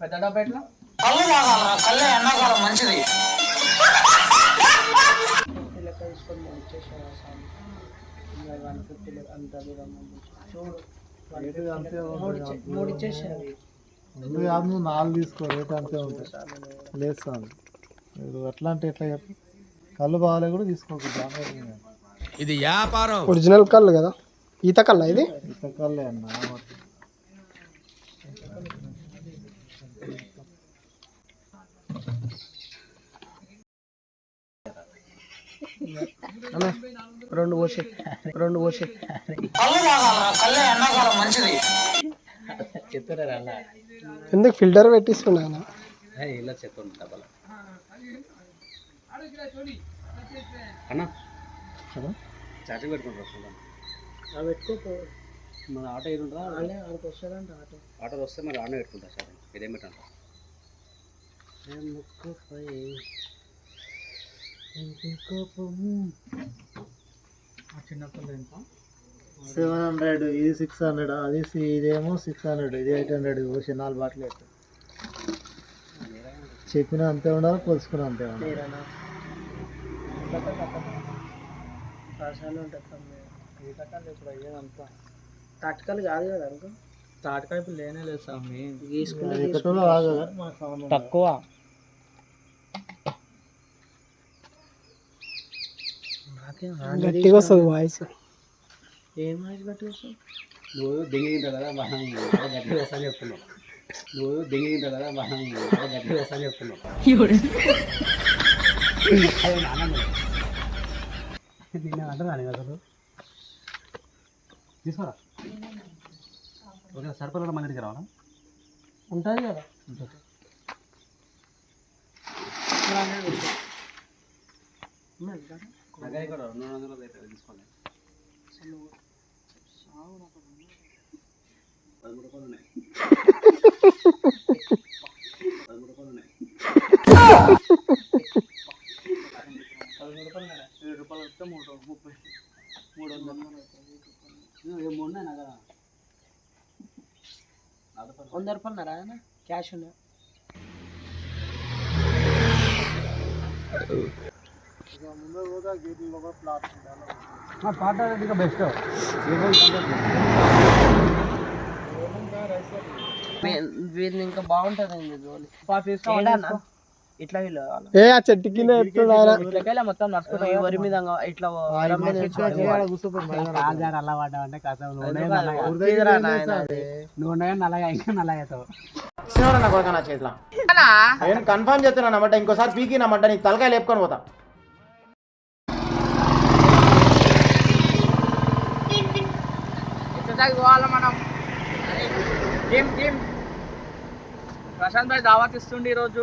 పెద్ద లెక్క తీసుకొని వన్ ఫిఫ్టీ అంత దూరం. చూడు మూడు నువ్వు నాలుగు తీసుకో రేట్ అంతే ఉంటుంది. లేదు మీరు ఎట్లా అంటే ఎట్లా చెప్పు? కళ్ళు బాగాలే కూడా తీసుకోకు జాగ్రత్త ఇది వ్యాపారం. ఒరిజినల్ కళ్ళు కదా? ఈత కళ్ళ ఇది? ఇంత కళ్ళే అన్న రెండు పోసే రెండు పోసే. చెప్తారా అలా ఎందుకు ఫిల్టర్ పెట్టిస్తున్నాను ఇలా చెప్తాను డబ్బల అన్నా చార్జింగ్ పెట్టుకుంటారా పెట్టుకోపో మన ఆటో వస్తాడంట ఆటో. ఆటో వస్తే మరి ఆటో పెట్టుకుంటా సార్. ఇదేం పెట్టండి ముక్కుపై సెవెన్ హండ్రెడ్ ఇది సిక్స్ హండ్రెడ్ అది ఇదేమో సిక్స్ హండ్రెడ్ ఇది ఎయిట్ హండ్రెడ్ ఓసి నాలుగు బాటిల్ ఎట్టు చెప్పిన అంతే ఉండాలి కొలుసుకున్న అంతే ఉండాలి. తాటకాలు కాదు కదా అనుకో తాటకాయ ఇప్పుడు లేనే లేదు స్వామి. తక్కువ. గట్టిగా వస్తుంది వాయిస్ ఏం హాయిస్ గట్టి వస్తుంది? నువ్వు దిగింటా కదా మనం గట్టి వస్తా చెప్తున్నావు. నువ్వు దిగింటా కదా మనం గట్టి వస్తా చెప్తున్నావు. దీన్ని అంటున్నాను అసలు? తీసుకోరా. ఓకే సరిపడ మన దగ్గర రావాలా? ఉంటుంది కదా. నగర ఇక్కడ రెండు వందలు అయితే తీసుకోండి పదమూడు రూపాయలు ఉన్నాయి పదమూడు రూపాయలు ఉన్నాయి పదమూడు రూపాయలు రూపాయలు వస్తే మూడు రూపాయలు ముప్పై మూడు వందలు ఏమో ఉన్నాయి వంద రూపాయలు ఉన్నారా క్యాష్ ఉన్నా పాట బెస్ట్ వీళ్ళు ఇంకా బాగుంటుంది జోలి ఇట్లా ఏ ఆ మొత్తం నడుచుకుంటా. వరి మీద కథ. నువ్వు నల్లగా ఇంకా నా కొడుకు నా చేతిలో. నేను కన్ఫర్మ్ చేస్తున్నాను అన్నమాట ఇంకోసారి పీకినమాట నీకు తలకాయ లేపుకొని పోతా. ఎక్సర్సైజ్ పోవాలి మనం? జిమ్ జిమ్ ప్రశాంత్ భాయ్ దావత్ ఇస్తుండే ఈరోజు.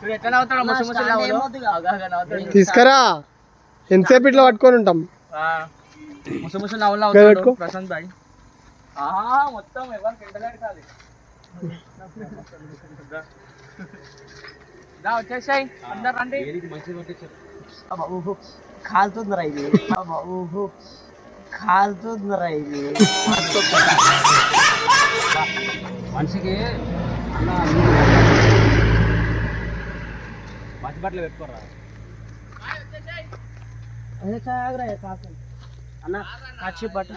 చూడు ఎట్లా ముసి ముసి. తీసుకురా. ఎంతసేపు ఇట్లా పట్టుకొని ఉంటాం? ముసి ముసి నవ్వులు ప్రశాంత్ భాయ్. ఆహా మొత్తం ఎవరికి ఎండగాడు కాదు దా వచ్చేసాయి. అందరు రండి. కాలుతుందిరా ఇది. కాలుతుందిరా ఇది. మనిషికి అన్న మంచి బట్టలు పెట్టుకోరా అన్న కాచి పట్టు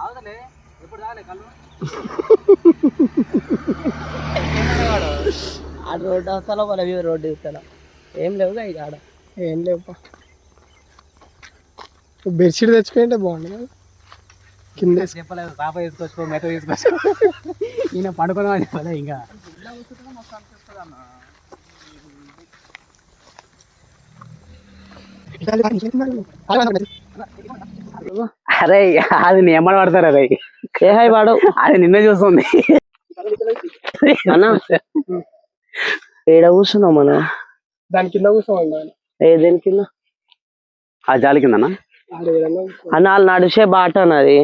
అవదలే ఎప్పుడు రాలే కళ్ళు? ఆ రోడ్డు అవతల మన వ్యూ రోడ్డు ఇవతల. ఏం లేవుగా ఇక ఆడ ఏం లేవు బెడ్షీట్ తెచ్చుకుంటే బాగుండు కదా. చెప్పలేదు పాప తీసుకొచ్చుకో మెట్ట తీసుకొచ్చుకో. ఈయన పండుకున్నామని చెప్పలే ఇంకా. అరే అది నీ ఎమ్మడి పడతారు అరే. ఏ హాయ్ వాడు? అది నిన్న చూస్తుంది. అన్న. ఏడ కూర్చున్నాం మనం దాని కింద కూర్చోవాలి ఆయన. ఏ దేని కింద ఆ జాలి కిందనా ఆడ ఏదైనా కూర్చో. అన్న వాళ్ళు నడిచే బాట అన్నది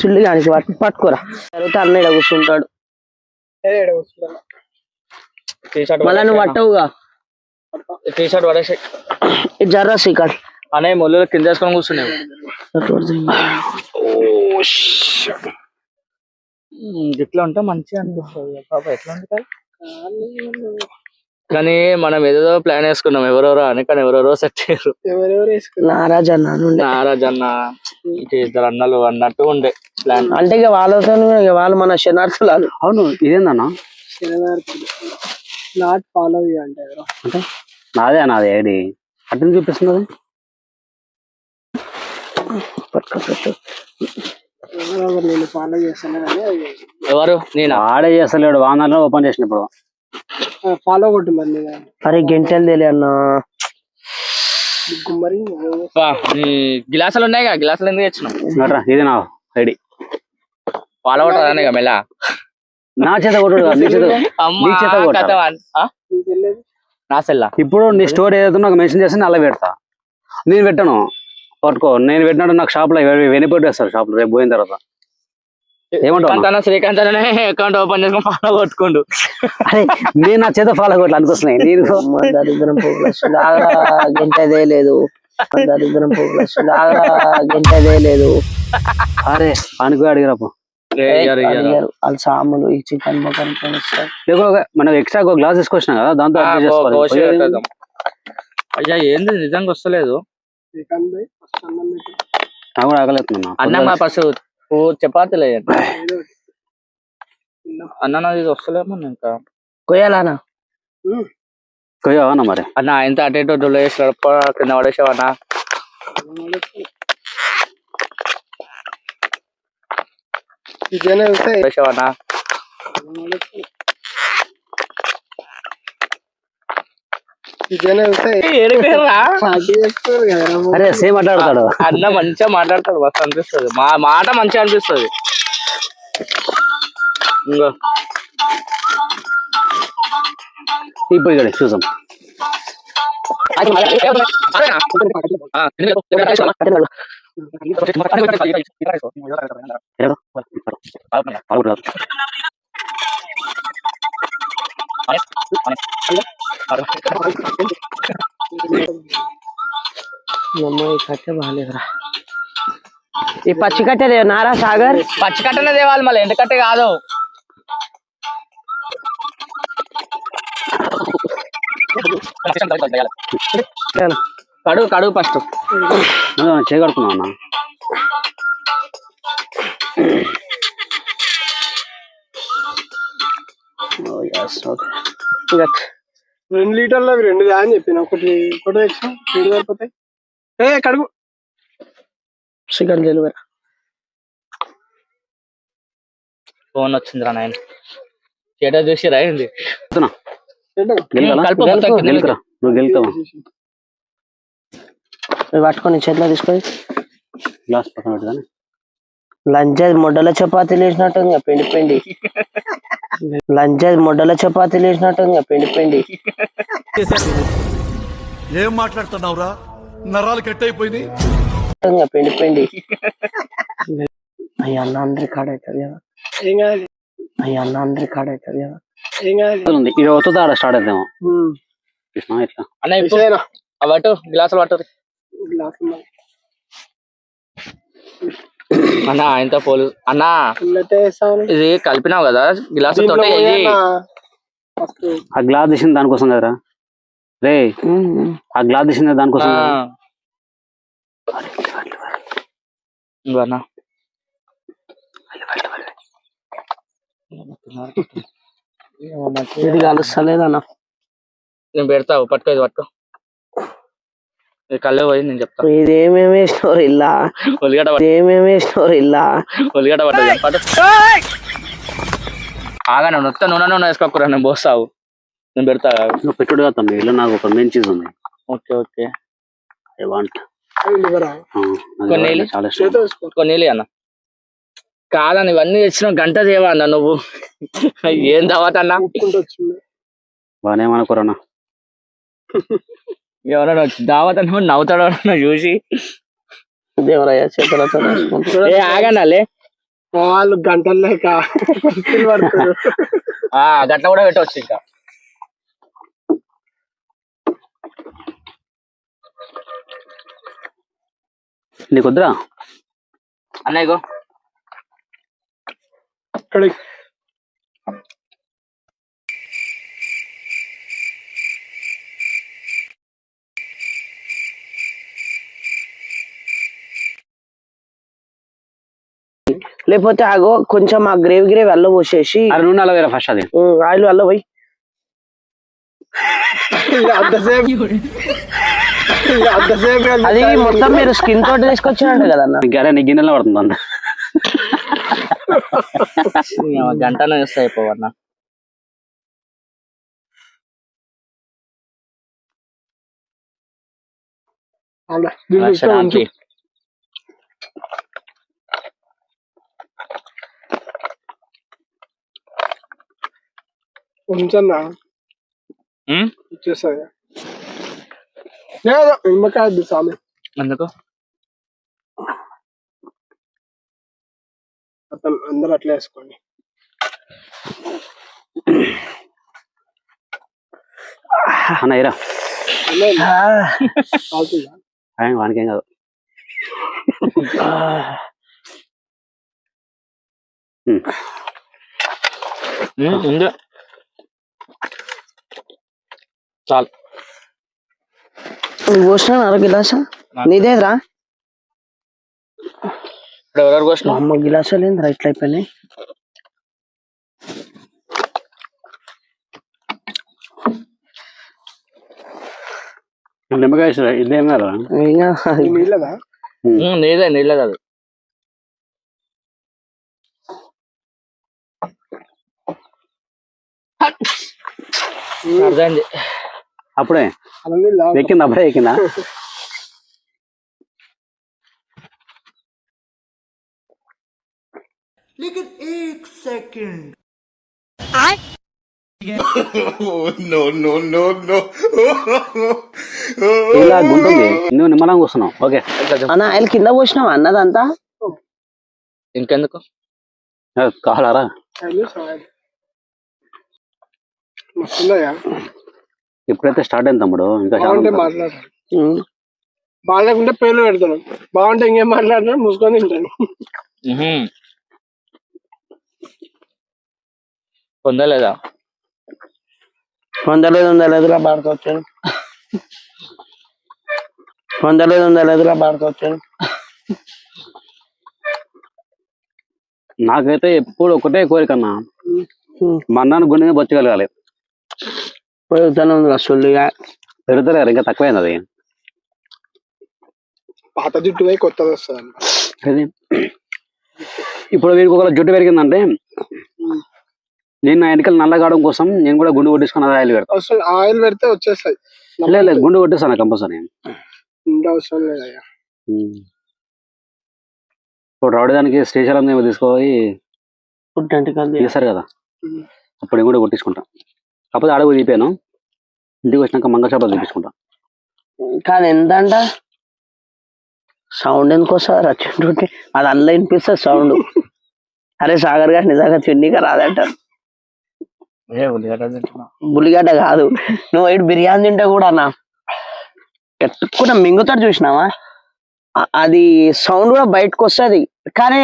సుల్లి దానికి పట్టు పట్టుకోరా. తర్వాత అన్న ఇక్కడ కూర్చుంటాడు. టీ షర్ట్ మళ్ళా నువ్వు పట్టవుగా? టీ షర్ట్ పడేసి జర్రా శ్రీకాంత్. అనే మొల్లు కింద వేసుకొని కూర్చున్నావు. ఇట్లా ఉంటే మంచిగా అనిపిస్తుంది. పాప ఎట్లా ఉంటుంది? కానీ మనం ఏదో ప్లాన్ వేసుకున్నాం ఎవరెవరో అని కానీ ఎవరెవరో సెట్ చేయరు. ఎవరెవరు వేసుకున్నారు? నారాజ్ అన్న నుండి. నారాజ్ అన్న ఇంక ఇద్దరు అన్నలు అన్నట్టు ఉండే ప్లాన్. అంటే ఇక వాళ్ళతో ఇక వాళ్ళు మన శనార్థులు అవును ఇదేందన్నా? నాట్ ఫాలో అంటే నాదే నాది ఐడి. అటు చూపిస్తున్నది? ఎవరో ఒకరు నేను ఫాలో చేస్తాను కానీ ఎవరు? నేను? ఆడే చేస్తలేడు వాహనాలు ఓపెన్ చేసినప్పుడు ఫాలో కొట్టు మరి నేను. అరే గంటలు తెలియ అన్న. గుమ్మరి గిలాసులు ఉన్నాయి కదా గిలాసులు ఎందుకు తెచ్చినావు? ఇది నా ఐడి. వాళ్ళ కూడా మెల్ల? నా చేత కొట్టుడు కాదు, నీ చేత నీ చేత కొట్టాలి. తెలియదు? నా సెల్లా? ఇప్పుడు నీ స్టోర్ ఏదైతే నాకు మెన్షన్ చేస్తే అలా పెడతా. నేను పెట్టను. పట్టుకో నేను పెట్టినట్టు నాకు షాప్లో వెనిపెట్టి వేస్తారు షాప్లో రేపు పోయిన తర్వాత. ఏమంటావు శ్రీకాంత్ అకౌంట్ ఓపెన్ చేసుకుని ఫాలో కొట్టుకోండు. అరే నేను నా చేత ఫాలో కొట్టాలి అనుకోస్తున్నాయి నేను దరిద్రం గంటదే లేదు. దరిద్రం గంటదే లేదు. అరే అనుకో అడిగిరాపు వాళ్ళ సాములు ఈ చికెన్ మనం ఎక్స్ట్రా ఒక గ్లాస్ తీసుకొచ్చినా కదా దాంతో. అయ్యా ఏంది? నిజంగా వస్తలేదు. శ్రీకాంత్ భాయ్ ఫస్ట్ అన్నం. ఫస్ట్ ఓ చపాతీ లేదు ఏదో ఒకటి. తిన్నాం. అన్న నాది ఇది వస్తలేమో ఇంకా. కొయ్యాలనా? ఉమ్. కొయ్యవా మరి? అన్న ఎంత అటు ఇటు డొల్ల కింద పడేసావన్నా. ఇదేనా వ్యవసాయ పడేసావన్నా ఇదేనా వ్యవసాయ పార్టీ చేస్తారు కదా అరే సేమ్ మాట్లాడతాడు. అన్న మంచిగా మాట్లాడతాడు మస్తు అనిపిస్తుంది. మా మాట మంచిగా అనిపిస్తుంది. ఇంకో ఇప్పుడు ఇక్కడ చూసాం ఈ కట్టె బాగాలేదురా ఈ పచ్చి కట్టె నారా సాగర్ పచ్చి కట్టనే తేవాలి మళ్ళీ ఎండకట్టే కాదు కడుగు కడుగు ఫస్ట్. చేయగడుకున్నా అన్న. ఇంకా రెండు లీటర్లు అవి రెండు దా అని చెప్పిన. ఒకటి ఒకటి తెచ్చిన. రెండు సరిపోతాయి. ఏ కడుగు. చికెన్ డెలివరీ ఫోన్ వచ్చిందిరా నాయన. స్టేటస్ చూసి కింద నువ్వు గెలుతావా? పట్టుకొని చేతిలో తీసుకొని. గ్లాస్ పక్కన పెట్టుదాని లంచ్ మొడ్డల చపాతీలు వేసినట్టు పిండి పిండి. లంచ్ మొడ్డల చపాతీలు వేసినట్టు ఇంకా పిండి పిండి. ఏం మాట్లాడుతున్నావురా? నరాలు కట్ అయిపోయింది ఇంకా పిండి పిండి. అయ్యా అన్న అందరి కాడ అవుతుంది కదా. అయ్యా అన్న అందరి కాడ అవుతుంది కదా. ఇది అవుతుందా ఆడ స్టార్ట్ అవుతాము ఉమ్. ఇట్లా. అన్న? అవటు గ్లాసులు పట్టు గ్లాస్. అన్న ఆయనతో పోలు అన్న. ఇది కలిపినావు కదా గ్లాసు తోటే ఆ గ్లాస్ తీసింది దానికోసం కదరా? రే ఆ గ్లాస్ తీసింది దానికోసం అన్న. ఇది కలుస్తలేదన్న. నేను పెడతావు పట్టుకో ఇది పట్టుకో. కళ్ళే పోయి నేను చెప్తా. ఇదేమేమి వేసినారు ఇల్లా ఉల్లిగడ్డ పట్టు ఇదేమేమి వేసినారు ఇల్లా ఉల్లిగడ్డ పట్టు పట్టు ఆగాను మొత్తం నూనె నూనె వేసుకోకురా నేను పోస్తావు. నేను పెడతా. నువ్వు పెట్టుడు కదా తమ్మి ఇలా నాకు ఒక మెయిన్ చీజ్ ఉంది. Okay okay. ఐ వాంట్ కొన్ని కొన్ని అన్న. కాదన్న ఇవన్నీ తెచ్చిన గంట చేయవా అన్న నువ్వు? ఏం తర్వాత అన్న? బాగానే మనకురన్నా ఎవరైనా వచ్చి దావత్ అన్న నవ్వుతాడు ఎవరన్నా చూసి. దేవరయ్య చేతులతో ఏ ఆగనాలే వాళ్ళు గంటలు లేక గట్ల కూడా పెట్టవచ్చు ఇంకా. నీకు వద్దురా అన్నయ్యకు ఇక్కడ లేకపోతే ఆగో కొంచెం ఆ గ్రేవ్ గ్రేవ్ అల్ల పోసేసి నూనె ఫస్ట్ అది. ఆయిల్ అల్ల పోయి. అంతసేపు. అది మొత్తం మీరు స్కిన్ తోటి తీసుకొచ్చినట్టు కదన్న అరే నీ గిన్నెలో పడుతుంది అంత గంటనే వేస్తే అయిపోవన్నా అలా దీన్ని ఇక్కడ ఉంచు. ఉంచన్నా? ఇచ్చేస్తుంది లేదు నిమ్మకాయ స్వామి. ఎందుకు? మొత్తం అందరూ అట్లా వేసుకోండి. వానికేం కాదు. ఉంది. చాలు. నువ్వు పోసిన అర గిలాస? నీదేదిరా? ఇప్పుడు ఎవరెవరు కోసం మా అమ్మ గిలాసాలు ఏందిరా ఇట్లా అయిపోయినాయి? నిమ్మకాయ ఇదేం కాదు నీళ్ళదా? నీదే నీళ్ళే కాదు. అర్థమైంది. అప్పుడే. ఎక్కిందా? అప్పుడే ఎక్కిందా? ఇలా గుంటుంది. నువ్వు నిమ్మలంగా కూర్చున్నావు. ఓకే. అన్న ఆయిల్ కింద పోసినావా అన్నదంతా? ఇంకెందుకు? కావాలారా? ఇప్పుడైతే స్టార్ట్ అయింది తమ్ముడు ఇంకా బాగుంటే. బాగాలేకుంటే పేర్లు పెడతాను. బాగుంటే ఇంకేం మాట్లాడతాను మూసుకొని తింటాను. పొందలేదా? వందలేదు వందలేదురా బాడుకోవచ్చు వందలేదు వందలేదురా బాడుకోవచ్చు నాకైతే ఎప్పుడు ఒకటే కోరిక అన్న. ఉమ్. మా అన్నాను గుండె బొచ్చగలగాలి ఉంది పెరుగుతలేరు ఇంకా తక్కువైంది అది పాత జుట్టు పోయి కొత్తది వస్తుంది ఇప్పుడు వీరికి ఒక జుట్టు పెరిగిందంటే నేను నా ఎన్నికలు నల్లగావడం కోసం నేను కూడా గుండు కొట్టించుకుని అది ఆయిల్ పెడతాను అసలు ఆయిల్ పెడితే వచ్చేస్తాయి లేదు లేదు గుండు కొట్టిస్తాను కంపల్సరీ అవసరం లేదయ్యా ఇప్పుడు రావడానికి శ్రీశైలం ఏమో తీసుకుపోయి తీస్తారు కదా. అప్పుడు నేను కూడా కొట్టించుకుంటా కాకపోతే అడవి తీపాను ఇంటికి వచ్చినాక మంగళషాపాలు చూపించుకుంటా కాదు ఎంత అంట సౌండ్ ఎందుకు వస్తుంది రచ్చుంటుంటే అది అందులో వినిపిస్తుంది సౌండ్. అరే సాగర్ గారు నిజంగా తిండిగా రాదంటారు. బుల్లిగడ్డ కాదు. నువ్వు ఇటు బిర్యానీ తింటే కూడా అన్న. ఎట్టుకున్న మింగుతాడు చూసినావా? అది సౌండ్ కూడా బయటకు వస్తుంది. కానీ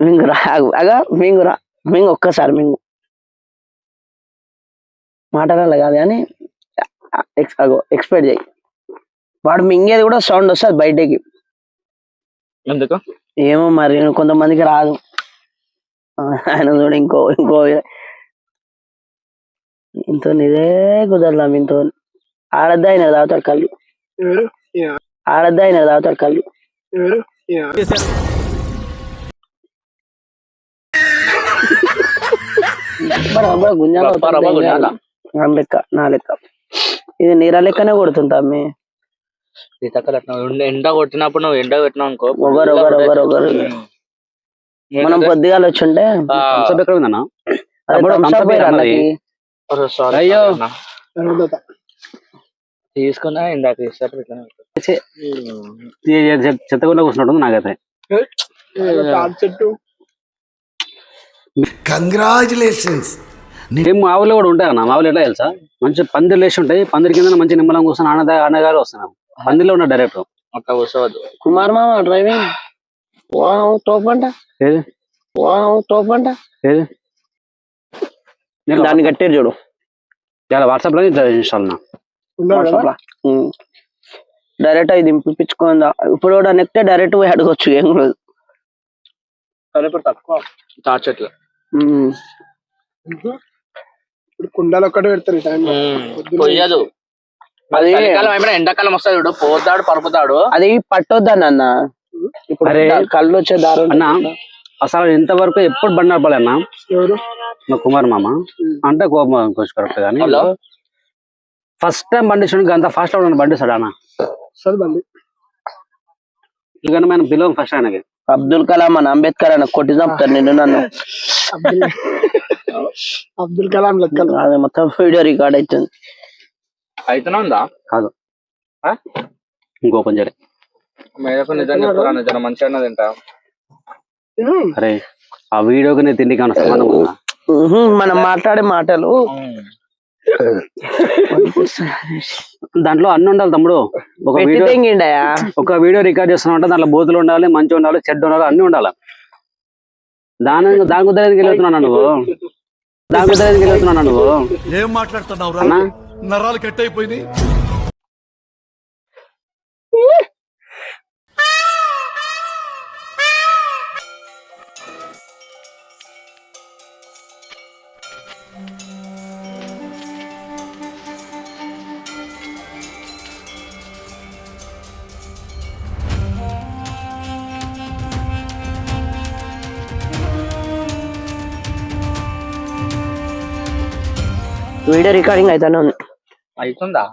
మింగురా అగా మింగురా మింగు ఒక్కసారి మింగు. మాటలలో కాదు కానీ ఎక్స్ అగో ఎక్స్పెక్ట్ చేయి. వాడు మింగేది కూడా సౌండ్ వస్తుంది బయటకి. ఎందుకు? ఏమో మరి కొంతమందికి రాదు. ఆయన చూడు ఇంకో ఇంకో ఇంతో ఇదే కుదరదాం ఇంతో ఆడద్దా ఆయన తాగుతాడు కళ్ళు. ఆడద్దా ఆయన తాగుతాడు కళ్ళు. గుంజాలా? నా లెక్క నా లెక్క. ఇది నీర లెక్కనే కొడుతుంటా మీ ఎండ కొట్టినప్పుడు నువ్వు ఎండ పెట్టినావు అనుకో ఒకరు ఒకరు ఒకరు ఒకరు మనం పొద్దుగాల వచ్చుంటే ఎక్కడ ఉందన్నా. అయ్యో. తీసుకున్నా ఇందాక చెత్తకుండా కూర్చుంటుంది నాకైతే. కంగ్రాచులేషన్స్ ఏం మా ఊళ్ళో కూడా ఉంటాయి అన్న. ఊళ్ళో ఎట్లా తెలుసా? మంచి పందిర్లు వేసి ఉంటాయి. పందిరి కింద మంచి నిమ్మలం కూర్చొని ఆనద ఆనగారు వస్తున్నాం పందిరిలో ఉన్నా డైరెక్ట్ అట్లా కూర్చోవద్దు. కుమార్ మామ డ్రైవింగ్? వావ్ టోప్ అంట. ఏది? వావ్ టోప్ అంట. ఏది? నేను దాన్ని కట్టారు చూడు. వాట్సాప్లో? ఇన్స్టాల్ డైరెక్ట్ అది దింపించుకుందా? ఇప్పుడు కూడా నెక్తే డైరెక్ట్ పోయి అడగొచ్చు ఏం లేదు. తక్కువ. తాటి చెట్లు ఉమ్. ఇప్పుడు కుండలు ఒక్కటే పెడతారు ఈ టైంలో పొయ్యదు. అది చలికాలం అయిపోయినా ఎండాకాలం వస్తాడు చూడు పోతాడు పరుపుతాడు అది పట్టొద్దని అన్న ఇప్పుడు అరే. కళ్ళు వచ్చే దారు అన్న అసలు ఇంతవరకు ఎప్పుడు బండి నడపాలి అన్న? ఎవరు? మా కుమార్ మామ. అంటే కోపం కొంచెం కరెక్ట్ కానీ హలో? ఫస్ట్ టైం బండి చూడండి అంత ఫాస్ట్లో బండి సార్ అన్న? వస్తుంది బండి. ఎందుకంటే మనం పిలవం ఫస్ట్ ఆయనకి. అబ్దుల్ కలాం అని అంబేద్కర్ అని కొట్టి చంపుతారు నిన్ను నన్ను. అబ్దుల్ అబ్దుల్ కలాం లెక్కలు అది మొత్తం వీడియో రికార్డ్ అవుతుంది. అయితేనే ఉందా? కాదు? ఇంకో మేరకు మంచిగా తింటా అరే ఆ వీడియోకి నేను తిండికి ఏమైనా సంబంధం ఉందా? మనం మాట్లాడే మాటలు. దాంట్లో అన్ని ఉండాలి తమ్ముడు. ఒక వీడియో ఒక వీడియో రికార్డ్ చేస్తున్నా దాంట్లో బూతులు ఉండాలి మంచి ఉండాలి చెడ్డ ఉండాలి అన్ని ఉండాలి. దాని దాని కుదిరేది వెళ్తున్నాను నువ్వు? ఏం మాట్లాడుతున్నావురా? అన్నా? నరాలు కట్ అయిపోయినాయి వీడియో రికార్డింగ్ అయితేనే ఉంది. అవుతుందా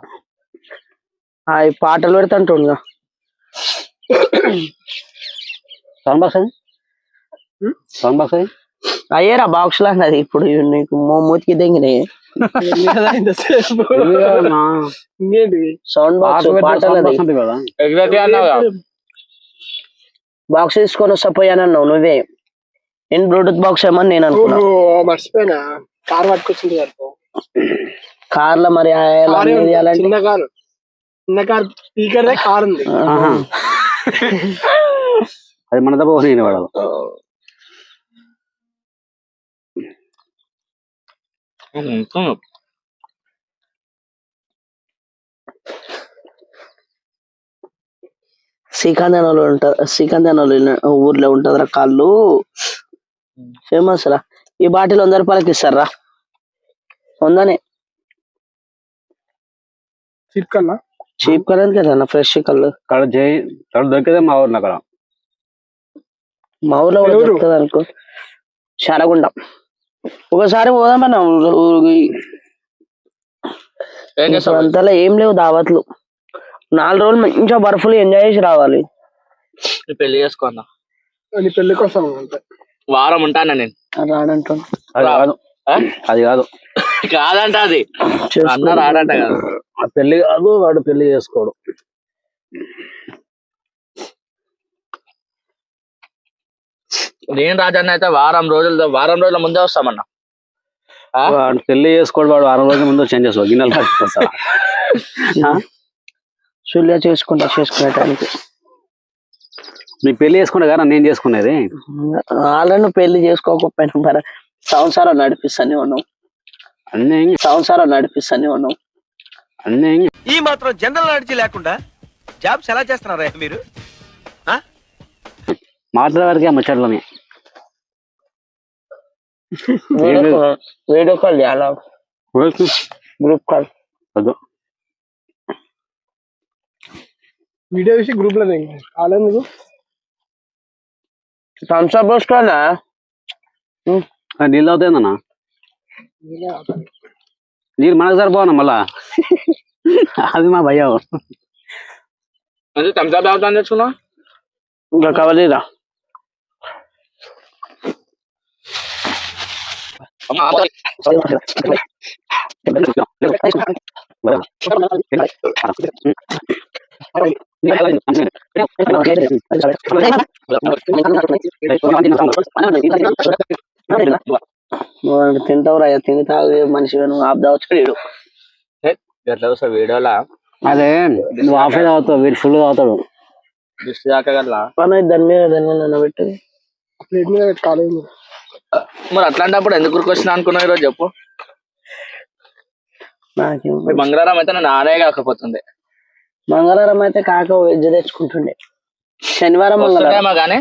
ఆ, ఈ పాటలు పెడుతుంటుండగా. సౌండ్ బాక్స్ అది? సౌండ్ బాక్స్ అది? అయ్యేరా బాక్స్ లా అది ఇప్పుడు నీకు మో- మూతికి. ఇంకేంటి సౌండ్ బాక్స్ పాటలు బాక్స్ తీసుకొని వస్తా పోయానన్నావు నువ్వే. నేను బ్లూటూత్ బాక్స్ ఏమని నేను అనుకున్నా. మర్చిపోయినా. కార్ పట్టుకొచ్చింది కదా కార్లో మరి చిన్న కారు. చిన్న కార్ స్పీకర్ కార్ ఉంది. అది మన తప్ప నేను వాడదు శ్రీకాంత్ అని వాళ్ళు ఉంటారు శ్రీకాంత్ అని వాళ్ళు ఊర్లో ఉంటది రా కాళ్ళు ఫేమస్ రా. ఈ బాటిల్ వంద రూపాయలకి ఇస్తారా? వందనే చీప్ కన్నా చీప్ కలర్ కదా ఫ్రెష్ కళ్ళు దొరికితే మా ఊర్లో అక్కడ మా ఊర్లో కూడా ఎవరు? దొరుకుతుంది అనుకో. శారగుండం. ఒకసారి పోదామన్నా ఊరికి. ఏం చేస్తావు? అంతలో ఏం లేవు దావత్లు. నాలుగు రోజులు మంచిగా బర్ఫులు ఎంజాయ్ చేసి రావాలి. పెళ్ళి చేసుకున్నా నీ పెళ్ళి కోసం అంతే. వారం ఉంటాను నేను? రాడంటాను అది కాదు. ఆ? అది కాదు. కాదంట అది చేసుకో. అన్న రాడంట కాదు. పెళ్ళి కాదు వాడు పెళ్ళి చేసుకోడు. నేను రాజన్న అయితే వారం రోజులు వారం రోజుల ముందే వస్తామన్నా? వాడు పెళ్ళి చేసుకోడు వాడు వారం రోజుల ముందు చేంజ్ చేసుకో గిన్నెలు సుల్య చేసుకుంటా చేసుకునే టైంకి నీ పెళ్ళి చేసుకుంటే కదా నేను చేసుకునేది? వాళ్ళను పెళ్ళి చేసుకోకపోయినా మరి సంసారం నడిపిస్తానే ఉన్నాం అన్నీ సంసారం నడిపిస్తానే ఉన్నాం. అన్నీ ఈ మాత్రం జనరల్ నాలెడ్జ్ లేకుండా జాబ్స్ ఎలా చేస్తున్నారా మీరు? ఆ? ముచ్చట్లని వీడియో కాల్ వీడియో కాల్ చేయాలా? Group call. వద్దు వీడియో చూసి గ్రూప్లో కాలేదు నీకు థమ్స్ అప్ వస్తున్నా ఆ, నీళ్ళు అవుతాయిందన్నా నీళ్ళు మనకు సరిపోవన్నా మళ్ళా అది మా భయం అంటే తమిళ తాగుతాను తెచ్చుకున్నా ఇంకా కవలీరా నువ్వు తింటావు రా తిని తాగు మనిషి నువ్వు ఆపుదావచ్చు వీడు. ఎట్లా వస్తా వీడియోలా అదే నువ్వు ఆఫే తాగుతావు వీడు ఫుల్ తాగుతాడు. దృష్టి దాకా గట్లా మన దాని మీద దాని మీద నన్ను పెట్టు. ప్లేట్ మీద మరి అట్లాంటప్పుడు ఎందుకు ఉరికొచ్చినా అనుకున్నావు ఈరోజు చెప్పు. నాకేం మీ బంగారం అయితే నేను ఆనే కాకపోతుంది మంగళవారం అయితే కాక వెజ్ తెచ్చుకుంటుండే. శనివారం మంగళవారం కానీ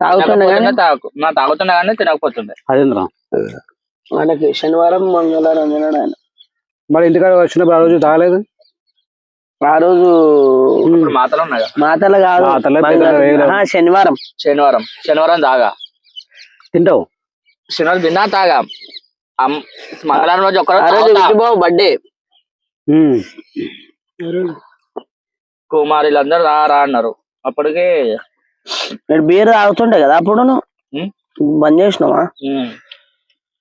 తాగుతుండే కానీ తినకపోతుండే తాగు. నా తాగుతుండే కానీ తినకపోతుండే. అదేంద్రా? మనకి శనివారం మంగళవారం తినడు ఆయన. మరి ఇంటికాడ వచ్చినప్పుడు ఆ రోజు తాగలేదు? ఆ రోజు మాతలు ఉన్నాయి? కదా మాతల కాదు. మాతలే మంగళవారం. పెద్దగా వేయలేవు. ఆ, శనివారం. శనివారం. శనివారం తాగా. తింటావు? శనివారం తిన్నా తాగా. అమ్- మంగళవారం రోజు ఆ రోజు ఒక్కరోజు విజయబాబు బర్త్డే ఉమ్. కుమారులందరూ రా రా అన్నారు. అప్పటికి మీరు బీర్ తాగుతుండే కదా అప్పుడు బంద్ చేసినావా.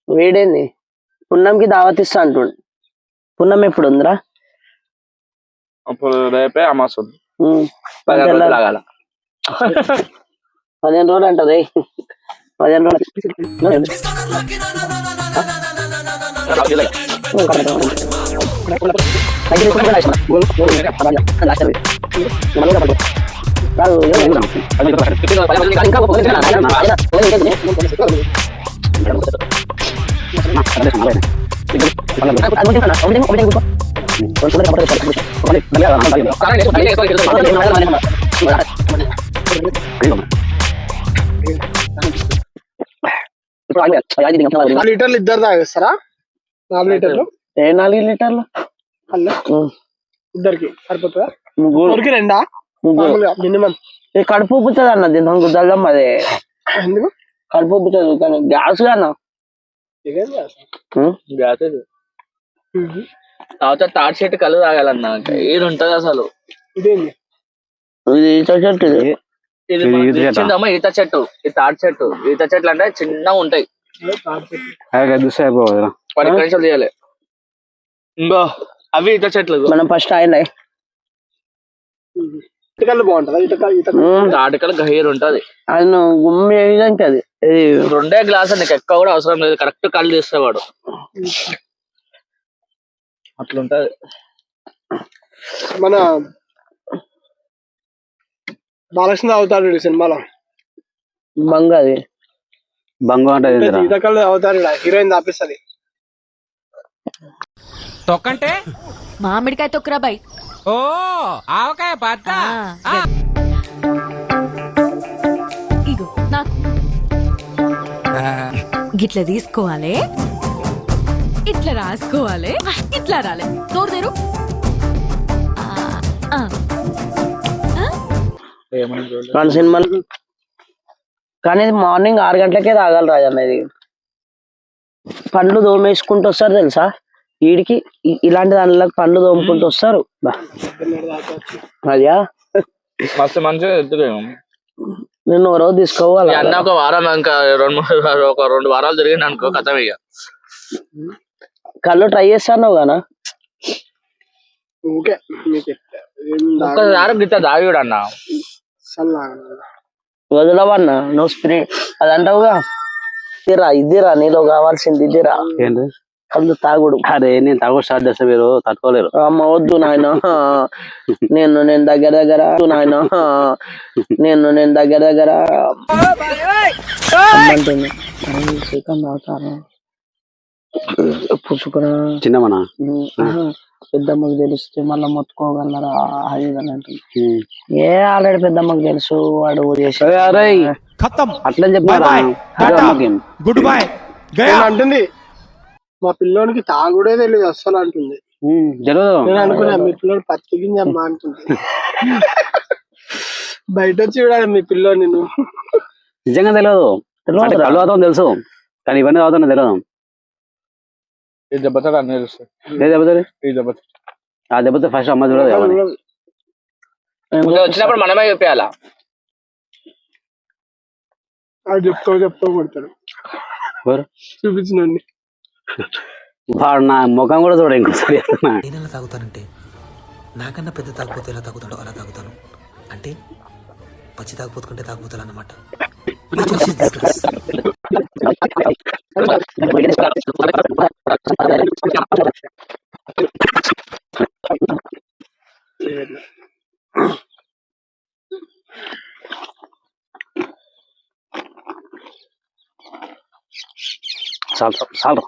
వేడేంది? పున్నంకి దావత్ ఇస్తా అంటుండు. పున్నం ఎప్పుడు ఉందిరా? అప్పుడు రేపే అమాస్. పదిహేను రోజులు అంటది. పదిహేను రోజులు. లీటర్లు ఇద్దరు తాగేస్తారా? నాలుగు లీటర్లు? ఏ నాలుగు లీటర్లు. ఇద్దరికి సరిపోతుందా? ముగ్గురు ముగ్గురికి రెండా? కడుపు ఉబ్బుతుంది అన్న దీని గుద్దల్లం అదే. ఎందుకు? కడుపు ఉబ్బుతుంది కానీ గ్యాస్ అన్న. గ్యాస్. తర్వాత తాటి చెట్టు కళ్ళు తాగాలన్నా ఏది ఉంటది అసలు? ఇదేంది? ఇది ఈత చెట్టు ఇది. ఇది ఇది మనకు ఈత చెట్టా? తెచ్చిందమ్మా ఈత చెట్టు. ఈ తాటి చెట్టు. ఈత చెట్లు అంటే చిన్నగా ఉంటాయి. పది నిమిషాలు ఇంకో అవి ఈత చెట్లు. మనం ఫస్ట్ ఆయన తాటికలు గహీర్ ఉంటది. అది నువ్వు గుమ్మి వేయడానికి అది. రెండే గ్లాస్ నీకు ఎక్కువ కూడా అవసరం లేదు. కరెక్ట్ కళ్ళు తీసేవాడు అట్లుంటది. మన బాలకృష్ణ అవుతాడు సినిమాలో. బంగ అది బంగు అంటే అవుతాడు హీరోయిన్ తాపిస్తుంది. తొక్కంటే? మామిడికాయ తొక్కురా బై ఓ ఆవకాయ పత్త ఇగో నాకు. గిట్ల తీసుకోవాలి. ఇట్లా రాసుకోవాలి. ఇట్లా రాలే. నోరు తెరు. ఆ, ఆ. మన సినిమాలు కానీ ఇది మార్నింగ్ ఆరు గంటలకే తాగాలి రాజన్న ఇది. పండ్లు దోమేసుకుంటూ వస్తారు తెలుసా? వీడికి ఇలాంటి దానిలో పండ్లు దోముకుంటూ వస్తారు. మస్తు మంచిగా ఎత్తుగా నేను ఒక రోజు తీసుకోవాలి? అన్న ఒక వారం ఇంకా రెండు మూడు ఒక రెండు వారాలు తిరిగింది అనుకో కథం ఇక కళ్ళు ట్రై చేస్తాను తాగను. ఒక్కసారి గిట్ట దాగిడు అన్న. వదలవన్నా నువ్వు స్పిరిట్ అది అంటావుగా ఇదిరా ఇదిరా నీలో కావాల్సింది ఇదిరా. ఏంటి కళ్ళు తాగుడు. అరే నేను తాగు స్టార్ట్ చేస్తే మీరు తట్టుకోలేరు. అమ్మ వద్దు నాయన. నేను నేను దగ్గర దగ్గర నాయన. నేను నేను దగ్గర దగ్గర చికెన్ తాగుతారా? పుచ్చుకున్నా చిన్నమనా పెద్దమ్మకి తెలిస్తే మళ్ళీ మొత్తుకోగలరా? అది అని అంటుంది ఏ ఆల్రెడీ పెద్దమ్మకి తెలుసు వాడు చేసి అట్లని చెప్పారా. గుడ్ బై నేను అంటుంది మా పిల్లోనికి తాగుడే తెలియదు అస్సలు అంటుంది. నేను అనుకున్నా మీ పిల్లోడు పత్తి గింజ అమ్మా అంటుంది. బయట వచ్చి చూడాలి మీ పిల్లోని నువ్వు నిజంగా తెలియదు అంటే కళ్ళు తెలుసు. కానీ ఇవన్నీ తాగుతున్నా తెలియదు ఇది దెబ్బతాడు అన్నీ తెలుస్తాయి. ఏ దెబ్బతుంది ఇది దెబ్బతాడు ఆ దెబ్బతో ఫస్ట్ అమ్మ చూడదు వచ్చినప్పుడు మనమే చెప్పేయాలా? అది చెప్తావు చెప్తావు కొడతాడు. ఎవరు? నాకన్నా పెద్ద తాగుపోతే ఎలా తాగుతాడో అలా తాగుతాను. అంటే పచ్చి తాగుపోతుకుంటే తాగుపోతాను అన్నమాట చాలు చాలు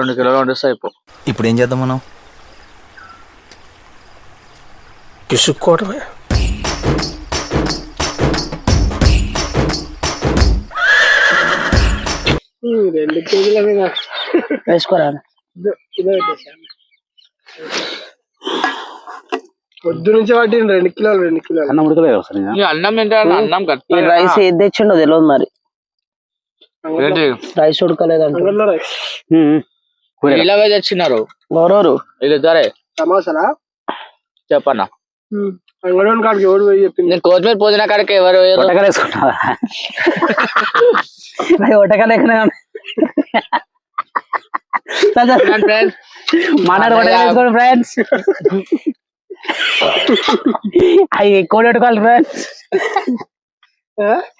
రెండు కిలోలు వండిస్తే అయిపో. ఇప్పుడు ఏం చేద్దాం మనం? కిసుక్కోవడమే రెండు కేజీల మీద. వేసుకోరా. పొద్దు నుంచి పట్టింది రెండు కిలోలు రెండు కిలోలు. అన్నం ఉడకలేదు సార్ ఈ అన్నం తింటే అన్నం? ఈ గట్టి రైస్ ఏది తెచ్చిండో తెలియదు మరి. రైస్ ఉడకలేదంట. అంగట్లో రైస్. ఇలాగే తెచ్చినారు. ఎవరెవరు? వీళ్ళిద్దరే టమాసాలా చెప్పన్నా. అంగడి కాడికి ఎవడు పోయి చెప్పింది నేను కొత్తిమీర పుదీనా కాడికి ఎవరు? ఒటకాలు ఒటకాలు ఎక్కడ. మాట్లాడు వేసుకోండి ఫ్రెండ్స్ అవి కోడి ఒటకాలు ఫ్రెండ్స్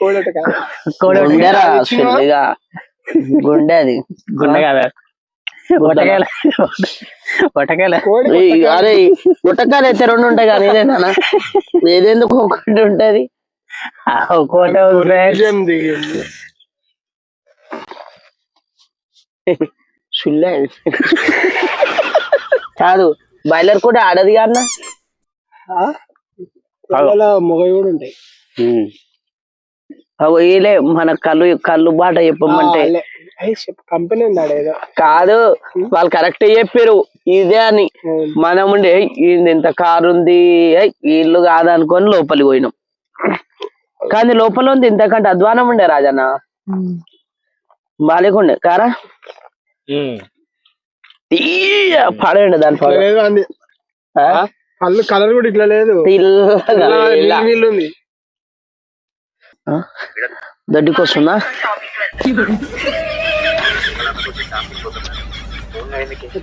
కోడి గుండె అది. గుండె కాదా? అరే గుట్టకాలు అయితే రెండు ఉంటాయి కానీ ఇదేనా ఏదెందుకు ఒకటి ఉంటది? కోట ఫ్రెండ్స్. బియ్యం దిగింది. సుల్లే కాదు బాయిలర్ కూడా ఆడది కోడల మొగ కూడా ఉంటాయి. అవి మన కళ్ళు కళ్ళు బాట చెప్పమంటే కంపెనీ ఏదో. కాదు వాళ్ళు కరెక్ట్ చెప్పారు ఇదే అని. మనం ఉండే ఇంత కారు ఉంది ఇల్లు కాదనుకొని లోపలికి పోయినాం. కానీ లోపల ఉంది ఇంతకంటే అధ్వానం ఉండే రాజన్న. బాలేకుండే కారా? పడండి దాని కళ్ళు కలర్ కూడా ఇట్లా లేదు. నీళ్ళు నీళ్ళు ఉంది దొడ్డికి వస్తుందా